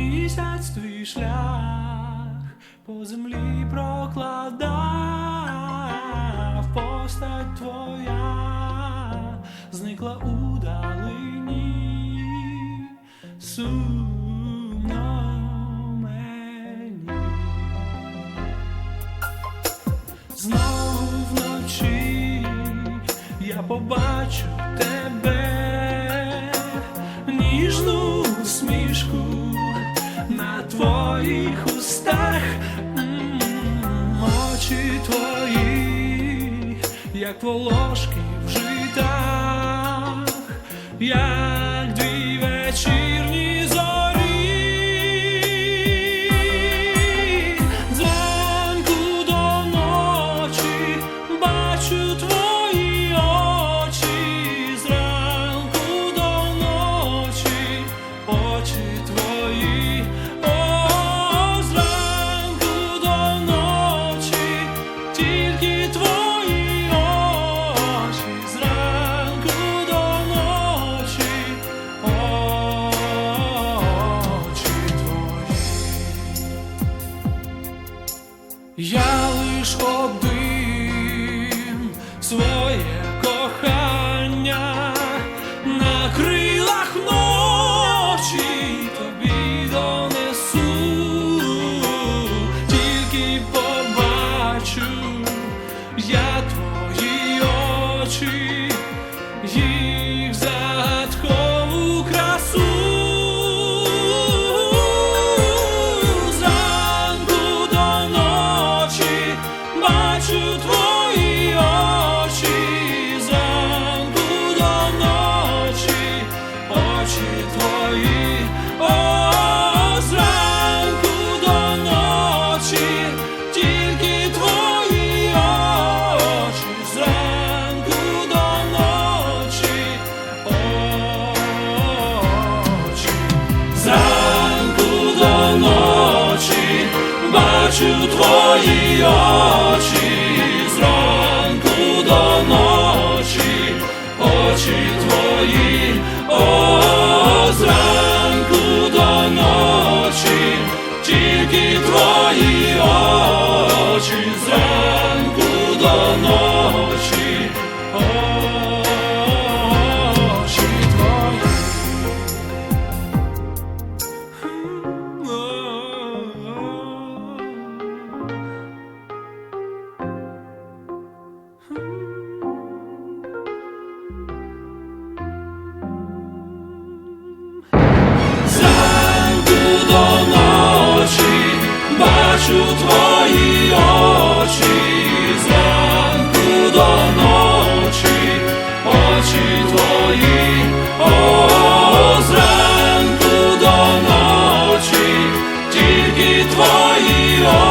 місяць твій шлях по землі прокладав постать твоя, зникла у далині сумно. Знову вночі я побачу тебе. як волошки в житах. Я sword. помощи. О, твої, О, зранку до ночі, тільки твої. о.